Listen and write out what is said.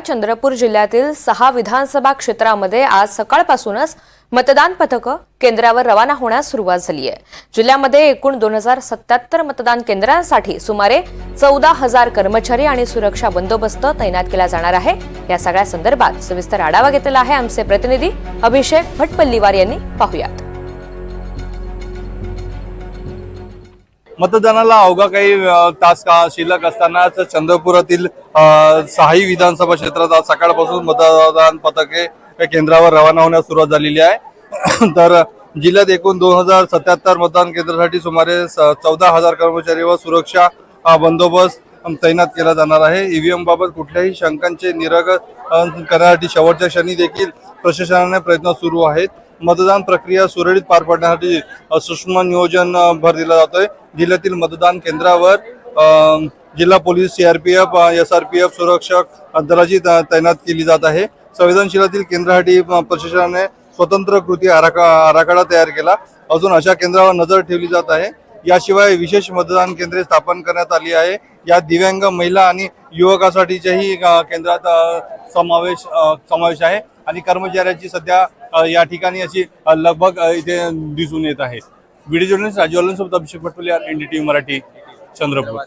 चंद्रपूर जिल्ह्यातील सहा विधानसभा क्षेत्रामध्ये आज सकाळपासूनच मतदान पथकं केंद्रावर रवाना होण्यास सुरुवात झाली आहे. जिल्ह्यामध्ये एकूण दोन हजार सत्याहत्तर मतदान केंद्रांसाठी सुमारे चौदा हजार कर्मचारी आणि सुरक्षा बंदोबस्त तैनात केला जाणार आहे. या सगळ्या संदर्भात सविस्तर आढावा घेतलेला आहे आमचे प्रतिनिधी अभिषेक भटपल्लीवार यांनी. पाहुयात. मतदानाला अवघा काही तास का शिल्लक असतानाच चंद्रपुरातील सहाही विधानसभा क्षेत्रात आज सकाळपासून मतदान पथके या केंद्रावर रवाना होण्यास सुरुवात झालेली आहे. तर जिल्ह्यात एकूण दोन हजार सत्याहत्तर मतदान केंद्रासाठी सुमारे चौदा हजार कर्मचारी व सुरक्षा बंदोबस्त तैनात केला जाणार आहे. ईव्हीएम बाबत कुठल्याही शंकांचे निराकरण करण्यासाठी शेवटच्या क्षणी देखील प्रशासनाने प्रयत्न सुरू आहेत. मतदान प्रक्रिया सुरळीत पार पाडण्यासाठी सूक्ष्म नियोजन भर दिला जातोय. जिल्ह्यातील मतदान केंद्रावर जिल्हा police CRPF S R P F सुरक्षक दलाची त- तैनात केली जात आहे. संवेदनशीलातील केंद्रासाठी प्रशासनाने स्वतंत्र कृती आराखा आराखडा तयार केला. अजून अशा केंद्रावर नजर ठेवली जात आहे. याशिवाय विशेष मतदान केंद्रे स्थापन करण्यात आली आहे. या दिव्यांग महिला आणि युवकासाठीच्याही केंद्रात समावेश समावेश आहे. आणि कर्मचाऱ्याची सध्या या ठिकाणी अशी लगभग इथे दिसून येत आहे. व्हिडिओ जर्नलिस्ट राजू सोबत अभिषेक पटोले एनडीटीव्ही मराठी चंद्रपूर.